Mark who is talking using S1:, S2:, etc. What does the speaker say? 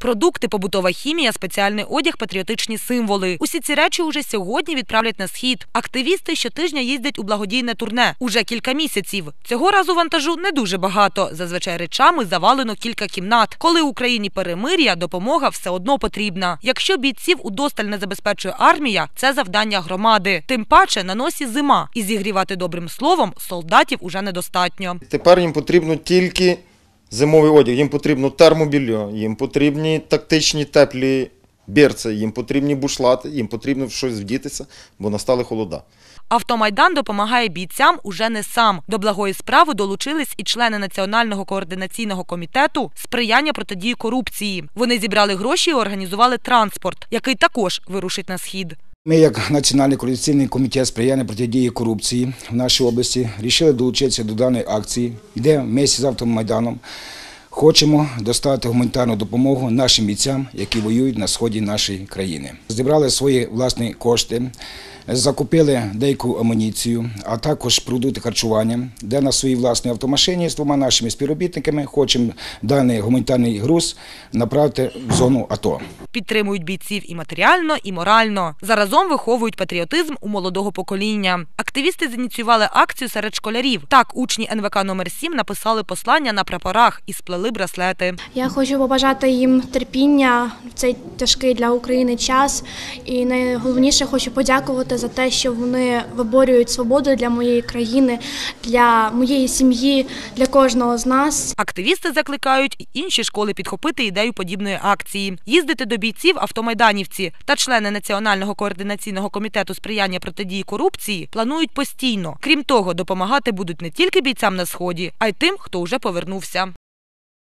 S1: Продукти, побутова хімія, спеціальний одяг, патріотичні символи. Усі ці речі уже сьогодні відправлять на схід. Активісти щотижня їздять у благодійне турне уже кілька місяців. Цього разу вантажу не дуже багато. Зазвичай речами завалено кілька кімнат. Коли Україні перемир'я, допомога все одно потрібна. Якщо бійців удосталь не забезпечує армія, це завдання громади. Тим паче на носі зима, і зігрівати добрим словом солдатів уже недостатньо.
S2: Тепер їм потрібно тільки зимовий одяг, їм потрібно термобілье, їм потрібні тактичні теплі берці, їм потрібні бушлати, їм потрібно щось вдітися, бо настали холода.
S1: Автомайдан допомагає бійцям уже не сам. До благої справи долучились і члени Національного координаційного комітету сприяння протидії корупції. Вони зібрали гроші і організували транспорт, який також вирушить на схід.
S3: Ми, як Національний коаліційний комітет сприяння протидії корупції в нашій області, рішили долучитися до даної акції, де ми з автомайданом хочемо доставити гуманітарну допомогу нашим бійцям, які воюють на сході нашої країни. Зібрали свої власні кошти, закупили деяку амуніцію, а також продукти харчування, де на своїй власній автомашині з двома нашими співробітниками хочемо даний гуманітарний груз направити в зону АТО.
S1: Підтримують бійців і матеріально, і морально. Заразом виховують патріотизм у молодого покоління. Активісти зініціювали акцію серед школярів. Так, учні НВК номер 7 написали послання на прапорах і сплели браслети.
S4: Я хочу побажати їм терпіння в цей тяжкий для України час. І найголовніше хочу подякувати за те, що вони виборюють свободу для моєї країни, для моєї сім'ї, для кожного з нас.
S1: Активісти закликають інші школи підхопити ідею подібної акції, їздити до бійців автомайданівці та члени Національного координаційного комітету сприяння протидії корупції планують постійно. Крім того, допомагати будуть не тільки бійцям на сході, а й тим, хто вже повернувся.